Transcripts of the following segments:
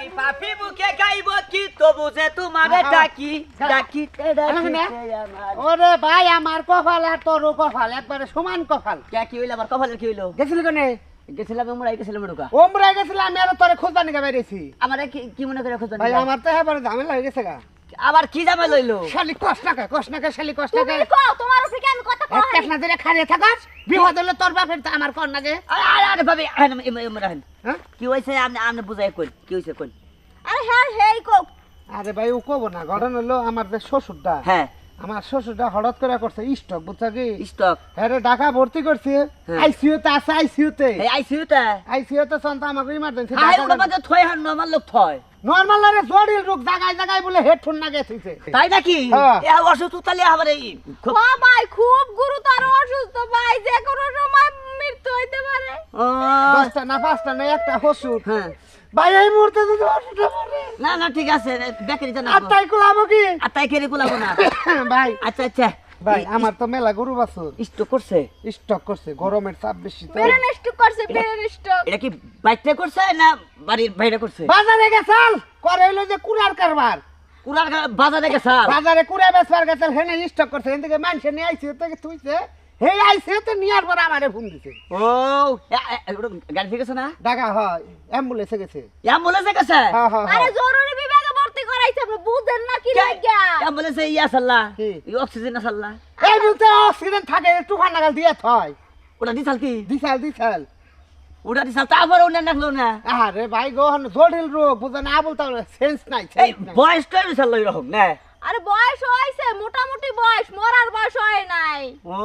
আমি পাপি মুখে খাইব কি? তবু যে তোমার ডাকি ডাকি ওরে ভাই আমার কপাল আর তোর কপাল একবারে সমান কপাল। কে কি হইল? আমার কপালের কি হইল? গেছিল কেন? গেছিলাম আমরা গেছিলাম ঢুকা ওমরা গেছিলাম আমি আর তোরে খোঁজা নিকে বেরিয়েছি আমারে কি কি মনে করে খোঁজা আমার তো হ্যাঁ ঝামেলা হয়ে গেছে গা। আবার কি জামে লইলো? শালি কষ্ট নাকা কষ্ট নাকা শালি কষ্ট তুমি কও তোমার উপরে কি আমি কথা কই? এক না দিলে খাড়িয়ে থাকাস বিপদ হলে তোর বাপের তো আমার কর না যে আরে আরে আরে ভাবি আহেন ইমরা আহেন হ্যাঁ? কি হইছে আপনি আপনি বুঝাই কই কি হইছে কই? আরে হ্যাঁ হেই কও। আরে ভাই ও কব না ঘটনা হলো আমার যে শ্বশুরটা হ্যাঁ। আমার শ্বশুরটা হঠাৎ করে করছে স্টক বুঝছ কি? স্টক হ্যাঁ ঢাকা ভর্তি করছে। হ্যাঁ। আইসিইউ তে আছে আইসিইউ তে এই আইসিইউ তা আইসিইউ তে সন্তা আমাকে ইমার্জেন্সি হাই ওটা মাঝে থই হান নরমাল লোক থয়। নরমাল রে জটিল রোগ জায়গায় জায়গায় বলে হেডফোন না গেছে তাই নাকি? হ্যাঁ। অসুস্থ তাহলে আবার এই খুব ও ভাই খুব গুরুতর অসুস্থ ভাই যে কোনো সময় মৃত্যু হইতে পারে। ও, দশটা না পাঁচটা না একটা হসুর। হ্যাঁ। ভাই এই মুহূর্তে যদি ওষুধটা পড়ে। না না ঠিক আছে বেকারি জানা আর তাই কুলাবো কি? আর তাই কেড়ে কুলাবো না। ভাই। আচ্ছা আচ্ছা। ভাই আমার তো মেলা গরু বাছুর। স্টক করছে? স্টক করছে গরমের চাপ বেশি তো। বেরেন স্টক করছে বেরেন স্টক। এটা কি বাইরে করছে না বাড়ির বাইরে করছে? বাজারে গেছাল? করে হইল যে কুড়ার কারবার। কুড়ার গা- বাজারে গেছে বাজারে গেছাল হেনে স্টক করছে। মানুষ নিয়ে আইছে থেকে তুইছে হে আইছে তো নিয়ার পর আমারে ফোন দিছে। ও গাড়ি থেকে না? ঢাকা হয় অ্যাম্বুলেন্সে গেছে। অ্যাম্বুলেন্সে গেছে? হ্যাঁ হ্যাঁ আরে হ্যাঁ জরুরি বিভাগে ভর্তি করাইছে আপনি বুঝেন না কি লাগিয়া অ্যাম্বুলেন্সে ইয়া সাল্লা? কি? অক্সিজেন সাল্লা? এই মুহূর্তে অক্সিজেন থাকে একটু ফান্ডাগাল দিয়ে থয়। ওটা দিছাল কি? দিছাল দিছাল। ওটা দিছাল তারপর ওটা দেখল না? আরে ভাই গো জটিল রোগ সেন্স নাই এই দিছাল না? আরে বয়স হইছে মোটামুটি বয়স মরার বয়স হয় নাই। ও।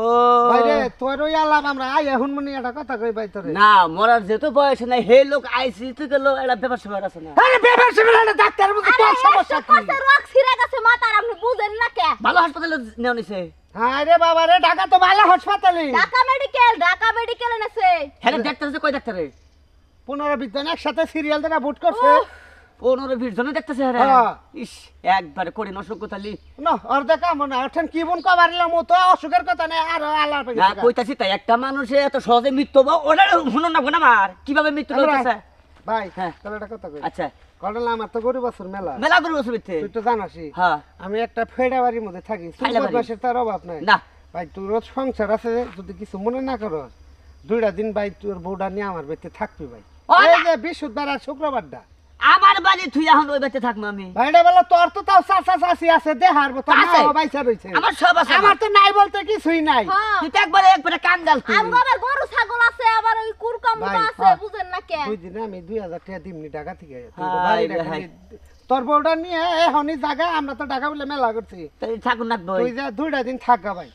ভাই রে তোর ওই আলাপ আমরা আই এখন মনে একটা কথা কই ভাই তোরে। না মরার যেহেতু বয়স নাই হে লোক আইসি তো গেল এটা ব্যাপার আছে না। আরে একটা ডাক্তার আরে তোর সমস্যা কি? ছিঁড়ে গেছে মাথার আপনি বুঝেন না কে? ভালো হাসপাতালে নেওয়া নিছে। হ্যাঁ রে বাবা রে ঢাকা তো ভালো হাসপাতালে। ঢাকা মেডিকেল ঢাকা মেডিকেল এনেছে। হ্যাঁ ডাক্তার আছে কই ডাক্তারে? পনেরো বিজ্ঞান একসাথে সিরিয়াল থেকে বুট করছে। পনেরো জনে দেখতেছে হ্যাঁ। হ্যাঁ। ইস একবারে করি না কি বোন কবারিলাম ও তো অসুখের কথা নেই আর আল্লাহর না কইতাছি তাই একটা মানুষে এত সহজে মৃত্যু হব ওটা শুনুন না কোন আমার কীভাবে মৃত্যু হইতেছে? ভাই হ্যাঁ। তাহলে একটা কথা কই। আচ্ছা। ঘটনা আমার তো গরিব বছর মেলা। মেলা করে বসে তুই তো জানাসই হ্যাঁ। আমি একটা ফেডা বাড়ির মধ্যে থাকি বাড়ি? তার অভাব নাই। না। ভাই তোর সংসার আছে যদি কিছু মনে না করো দুইটা দিন ভাই তোর বউটা নিয়ে আমার বেতে থাকবি ভাই। এই। যে আর শুক্রবারটা আমার বাড়ি তুই এখন ওই বাড়িতে থাকব আমি। বলো তোর তো তাও চাচা চাচি আছে তোর আছে। মা বাইসা রইছে। আমার সব আছে। আমার তো নাই বলতে কিছুই নাই। হ্যাঁ। তুই তো একবারে একবারে কাঙ্গাল তুই। আমগো আবার গরু ছাগল আছে আবার ওই আছে হ্যাঁ। বুঝেন না কে? দুই দিনে আমি দুই হাজার টাকা দিমনি টাকা থেকে। নি- তোর বউটা নিয়ে এখনই জায়গা আমরা তো টাকা বলে মেলা করছি। তাই ঠাকুর নাক বই। তুই যা দুইটা দিন থাকা ভাই।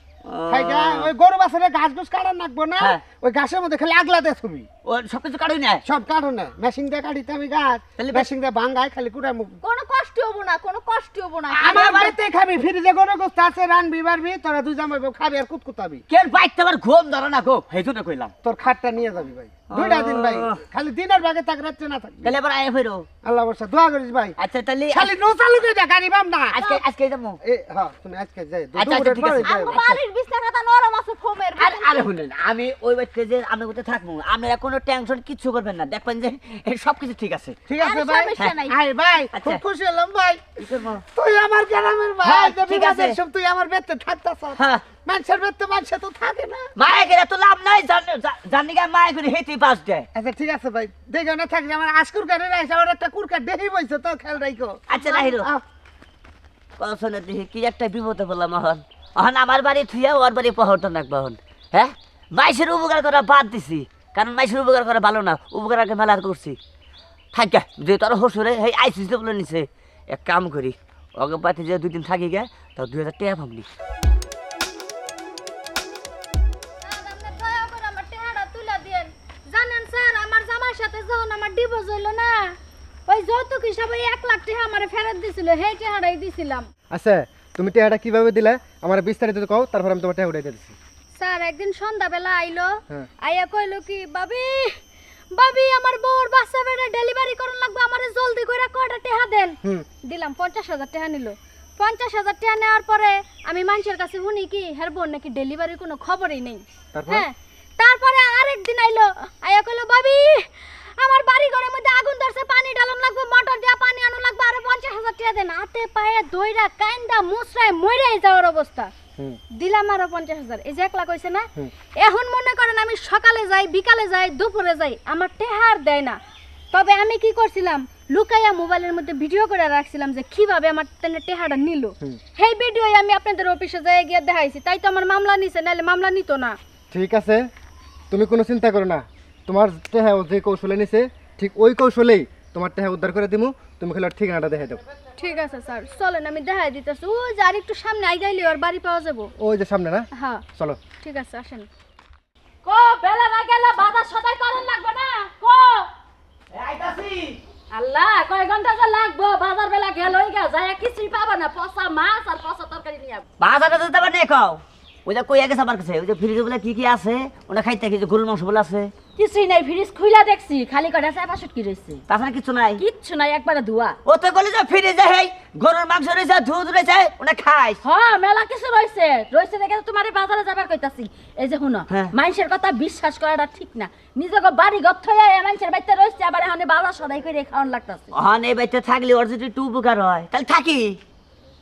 ওই গরু বাছরে ঘাস ঘুষ কাটার নাকবো না? হ্যাঁ। ওই গাছের মধ্যে খালি আগলা দে ছবি ও সবকিছু কাটুই না সব কাটো না মেশিন দিয়ে কাটিতে আমি গাছ তাহলে মেশিন দিয়ে ভাঙ্গায় খালি কুড়া মুখ। কোনো কষ্ট হব না কোনো কষ্ট হব না। আমার বাড়িতে খাবি ফ্রিজে গরু গোস্ত আছে রানবি বাড়বি তোরা দুই জামাই বউ খাবি আর কুতকুতাবি কেন বাইতে আমার ঘুম ধরে না গো? সেই জন্য কইলাম। তোর খাটটা নিয়ে যাবি ভাই দুইটা দিন ভাই খালি দিনের ভাগে তাক রাত্রে না থাকবি। তাহলে এবার আয় ফেরো। আল্লাহ বর্ষা দোয়া করিস ভাই। আচ্ছা তাহলে খালি নো চালু করে যা গাড়ি বাম না। আজকে আজকে যাব। এ হ্যাঁ তুমি আজকে যাই আচ্ছা, আচ্ছা, ঠিক আছে। আমগো বাড়ির বিছনা খাতা নরম আছে ফোমের। আরে আরে শুনেন আমি ওই বাড়িতে যে কোথায় থাকব আপনারা কোনো টেনশন কিচ্ছু করবেন না। দেখবেন যে এই সবকিছু ঠিক আছে। ঠিক আছে ভাই। আয় ভাই আচ্ছা। খুব খুশি হলাম ভাই। তুই আমার গ্রামের ভাই হ্যাঁ, ঠিক আছে। সব তুই আমার বেতে থাকতাছ হ্যাঁ। মানুষের বেতে মানুষে তো থাকে না। মায়ে গেলে তো লাভ নাই জানি গা মায়ে করে হেঁটে পাস দেয়। আচ্ছা ঠিক আছে ভাই। দেখো না থাকলে আমার আজকুর কাটে রাইছে আমার একটা কুরকার দেখি বইছে তো খেয়াল রাখো আচ্ছা আহ, কলসনে দেখি কি একটা বিপদে বললাম এখন এখন আমার বাড়ি থুয়া ওর বাড়ি পহরটা নাকবো এখন হ্যাঁ? মাইসের উপকার করা বাদ দিছি। কারণ মাইসের উপকার করা ভালো না, উপকার আগে মেলার করছি। থাকা যে তোর হসুরে এই আইসিস বলে নিছে। এক কাম করি অগে পাতি যে দুই দিন থাকি গে তো দুই হাজার টাকা ভাবলি না এক লাখ আমার সেই দিছিলাম আচ্ছা তুমি টেহাটা কীভাবে দিলে? আমার বিস্তারিত কও, তারপর আমি তোমার টেহা উঠাই দিচ্ছি স্যার একদিন সন্ধ্যাবেলা আইলো হ্যাঁ। আইয়া কইলো কি বাবি বাবি আমার বউর বাচ্চা বেটা ডেলিভারি করন লাগবে আমারে জলদি করে কয়টা টাকা দেন? দিলাম পঞ্চাশ হাজার টাকা নিল। পঞ্চাশ হাজার টাকা নেওয়ার পরে আমি মানুষের কাছে শুনি কি হের বোন নাকি ডেলিভারির কোনো খবরই নেই। হ্যাঁ তারপরে আরেকদিন আইলো আইয়া কইলো বাবি আমার বাড়ি ঘরের মধ্যে আগুন ধরছে পানি ডালন লাগবে মোটর দিয়া পানি আনো লাগবে আরও পঞ্চাশ হাজার টাকা দেন। হাতে পায়ে দইরা কান্দা মুসরায় মইরাই যাওয়ার অবস্থা। দিলাম আরও পঞ্চাশ হাজার। এই যে এক লাখ হয়েছে না এখন মনে করেন আমি সকালে যাই বিকালে যাই দুপুরে যাই আমার টেহার দেয় না। তবে আমি কি করছিলাম লুকাইয়া মোবাইলের মধ্যে ভিডিও করে রাখছিলাম যে কীভাবে আমার তেনে টেহাটা নিল। সেই ভিডিও আমি আপনাদের অফিসে যাই গিয়ে দেখাইছি তাই তো আমার মামলা নিছে নাহলে মামলা নিত না। ঠিক আছে তুমি কোনো চিন্তা করো না তোমার টেহা যে কৌশলে নিছে ঠিক ওই কৌশলেই তোমার টেহা উদ্ধার করে দিমু তুমি খালি ওর ঠিকানাটা দেখে দাও। ঠিক আছে স্যার চলেন আমি দেখাই দিতেছি। ও যে আর একটু সামনে আইগাইলে ওর বাড়ি পাওয়া যাব। ওই যে সামনে না? হ্যাঁ। চলো। ঠিক আছে আসেন। কো বেলা না গেলে বাজার সদাই করেন লাগবে না? কো। আইতাছি। আল্লাহ কয় ঘণ্টা যে লাগবো? বাজার বেলা গেলই গা যায় কিছুই পাবা না। পচা মাছ আর পচা তরকারি নিয়ে। বাজারে তো দেবার নেই কও ওই যে কই গেছে আমার কাছে ওই যে ফ্রিজে বলে কি কি আছে ওটা খাইতে কি যে গরুর মাংস বলে আছে। কিছুই নাই ফ্রিজ খুইলা দেখছি খালি কটা চাপা কি রয়েছে তাছাড়া কিছু নাই। কিচ্ছু নাই একবারে ধোয়া। ও তো বলে যে ফ্রিজে হেই গরুর মাংস রয়েছে দুধ রয়েছে ওটা খাইস। হ মেলা কিছু রয়েছে রয়েছে দেখে তো তোমার বাজারে যাবার কইতাছি। এই যে শুনো হ্যাঁ। মানুষের কথা বিশ্বাস করাটা ঠিক না। নিজেকে বাড়ি গথ হয়ে মানুষের বাড়িতে রয়েছে আবার এখানে বাজার সদাই করে খাওয়ান লাগতাছে। অহন এই বাড়িতে থাকলে ওর যদি একটু উপকার হয় তাহলে থাকি।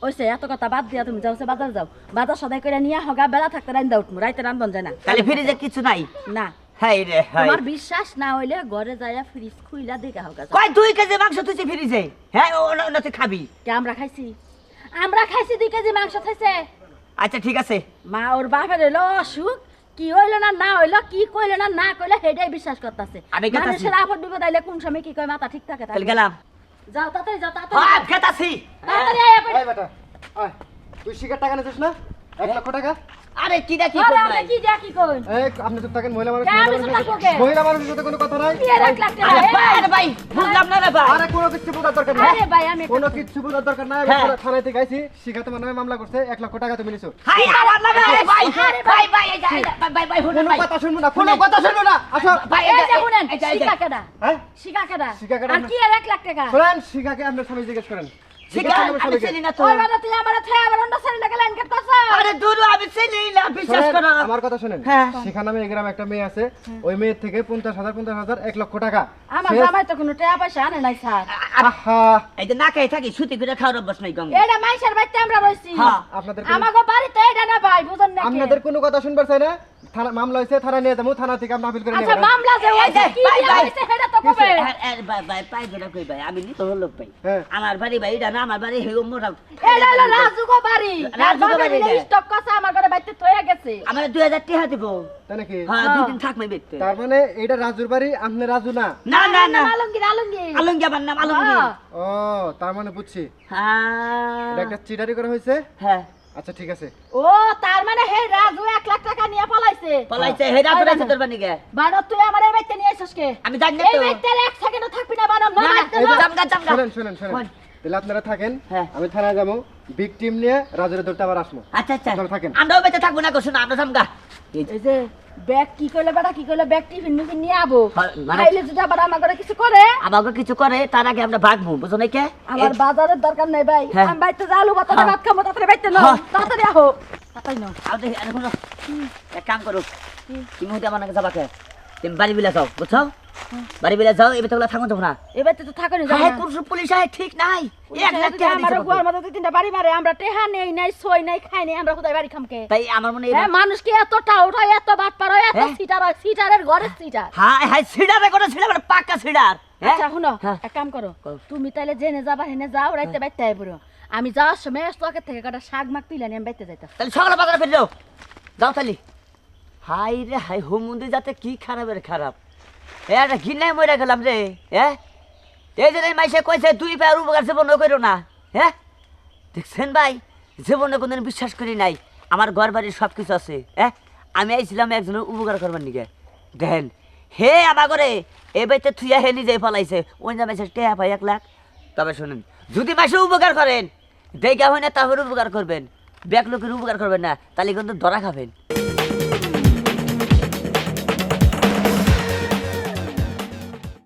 ওইসে এত কথা বাদ দিয়া তুমি যাও বাজার যাও। বাজার সদাই করে নিয়ে হগা বেলা থাকতে রান্দা রাইতে রান্ধন যায় না। ফ্রিজে কিছু নাই? না। হাই রে হাই। তোমার বিশ্বাস না হইলে ঘরে যাইয়া ফ্রিজ খুইলা দেখা হগা কয় দুই কেজি মাংস তুই ফ্রিজে? হ্যাঁ ও না- না তুই খাবি? কে আমরা খাইছি? আমরা খাইছি দুই কেজি মাংস খাইছে আচ্ছা ঠিক আছে। মা ওর বাপের হইল অসুখ। কি হইল না না হইল কি কইলো না না কইলো সেটাই বিশ্বাস করতেছে। আমি গেতাছি। মানুষের আপদ বিপদ আইলে কোন সময় কি কয় মাথা ঠিক থাকে তাহলে গেলাম। যাও তাড়াতাড়ি যাও হ্যাঁ তাড়াতাড়ি খেতাছি। তাড়াতাড়ি আয়া পড়ে বেটা আয়। তুই শিকার টাকা নিছিস না? এক লক্ষ টাকা? আরে কি দেখি কি আরে করব কি দিয়া কি এই আপনি চুপ থাকেন মহিলা মানুষ মহিলা চুপ মানুষের সাথে- কে? মহিলা মানুষের সাথে কোনো কথা নাই? এক লাখ টাকা? আরে ভাই, আরে ভাই। বুঝলাম ভাই? আরে কোনো কিছু বোঝার দরকার নেই। আরে ভাই আমি কোনো কিছু বোঝার দরকার নাই। আমি হ্যাঁ। থানা- থানায় থেকে আইছি শিখা তোমার নামে মামলা করছে এক লক্ষ টাকা তুমি নিছো। হাই আমার নামে আরে ভাই ভাই ভাই এই যা, এই যা, ভাই ভাই ভাই শুনুন কোনো কথা শুনব না কোনো কথা শুনব না। আসো। ভাই এই যে শুনেন কেডা হ্যাঁ? কেডা কেডা আর কি আর এক লাখ টাকা? শোনেন শিখাকে আপনার স্বামী জিজ্ঞেস করেন। আমার কথা শুনেন। হ্যাঁ। শিখা গ্রামে একটা মেয়ে আছে ওই মেয়ের থেকে পঞ্চাশ হাজার পঞ্চাশ হাজার এক লক্ষ টাকা। আমার জামাই তো কোনো টাকা পয়সা আনে নাই স্যার। এই যে না খাই থাকি সুতি করে খাওয়ার অভ্যাস নাই গঙ্গা। এটা মাইশের বাড়িতে আমরা রইছি হ্যাঁ। আপনাদের আমাগো বাড়িতে এটা না ভাই বুঝুন না আপনাদের কোনো কথা শুনবার চাই না? থানা মামলা হয়েছে থানা নিয়ে যাব থানা থেকে আপিল করে নিয়ে আচ্ছা মামলা যে হইছে কি ভাই, ভাই। সেটা তো কবে? আর- আর ভাই ভাই পাই ধরে কই ভাই? আমি নি তো হলো ভাই। হ্যাঁ। আমার বাড়ি ভাই এটা না আমার বাড়ি হেউ মোটা এটা হলো রাজুগো বাড়ি। রাজুগো বাড়ি। স্টক কসা আমার ঘরে বাইতে থইয়া গেছে। আমার দুই হাজার টাকা দিব। তাই নাকি? হ্যাঁ হ্যাঁ। থাক নাই দেখতে তার মানে এটা রাজুর বাড়ি আপনি রাজু না? না না না। আলমগীর আলমগীর। আলমগীর আমার নাম আলমগীর। হ্যাঁ। ও তার মানে বুঝছি। হ্যাঁ। এটা একটা চিটারি করা হয়েছে? হ্যাঁ। আচ্ছা ঠিক আছে। ও তার মানে হে রাজু 1 লাখ টাকা নিয়ে পলাইছে। পলাইছে হে রাজু রাজু তোর বানি গে। বানর তুই আমার এই বাইতে নিয়ে এসেছিস কে? আমি জানি না এই তো। বাইতে এক সেকেন্ড থাকবি না বানর না না, এই। জামগা জামগা। শুনেন শুনেন শুনেন। তাহলে আপনারা থাকেন হ্যাঁ। আমি থানায় যাব বিগ টিম নিয়ে রাজুরে ধরতে আবার আসব। আচ্ছা আচ্ছা। আপনারা থাকেন। আমরাও বেঁচে থাকব না গোসুন আমরা জামগা। এই এই যে ব্যাগ কি করলে বেটা কি করলে ব্যাগ টিফিন মিফিন নিয়ে আবো। হয়, মানে- যদি আবার আমার ঘরে কিছু করে? আমাকে কিছু করে তার আগে আমরা ভাগবো বুঝো নাকি আমার বাজারের দরকার নাই ভাই। হ্যাঁ। আমি বাইতে যা আলু বাতাতে হ্যাঁ। ভাত খাব তাড়াতাড়ি বাইতে নাও। হ্যাঁ। তাড়াতাড়ি আহো। তাড়াতাড়ি নাও আমি দেখি আরে এক কাম করো। তুমি হইতে আমার নাকি যাবাকে তুমি বাড়ি বিলে যাও বুঝছ? বাড়ি বিলে যাও এবার তোগুলা থাকো এই বাইতে তো থাকো নি হ্যাঁ কোন পুলিশ আয় ঠিক নাই। এক লাখ টাকা দিছে গুয়ার মধ্যে দুই তিনটা বাড়ি মারে আমরা টেহা নেই নাই সই নাই খাই নাই আমরা কোথায় বাড়ি খামকে? তাই আমার মনে হয় হ্যাঁ এবার- মানুষ কি এত টাউট হয় এত বাট পার হয় এত হ্যাঁ? সিটার হয় সিটারের ঘরে সিটার। হাই হাই সিডারে করে সিডা মানে পাক্কা সিডার হ্যাঁ? আচ্ছা শুনো হ্যাঁ। এক কাম করো। তুমি তাইলে জেনে যাবা হেনে যাও রাইতে বাইতে আই পড়ো আমি যাওয়ার সময় স্টকের থেকে কটা শাক মাক তুইলানি আমি বাইতে যাইতাম। তাহলে সকালে বাজারে ফিরে যাও যাও তাহলে হাই রে হাই হোম মন্দির যাতে কি খারাপের খারাপ? এ, একটা ঘিনায় মরে গেলাম রে হ্যাঁ এই যে মাইসে কইছে, দুই পায়ের উপকার জীবন করো না হ্যাঁ দেখছেন ভাই, জীবনে কোনদিন বিশ্বাস করি নাই, আমার ঘর বাড়ির সব কিছু আছে হ্যাঁ আমি আইছিলাম একজনের উপকার করবার নিকে দেখেন, হে আমার ঘরে এ বাড়িতে থুইয়া হে নিজে ফলাইছে, ওই যে মাইসে টেহা পাই এক লাখ। তবে শুনেন, যদি মাসে উপকার করেন দেখা হয় না তাহলে উপকার করবেন ব্যাক লোকের উপকার করবেন না, তাহলে কিন্তু ধরা খাবেন।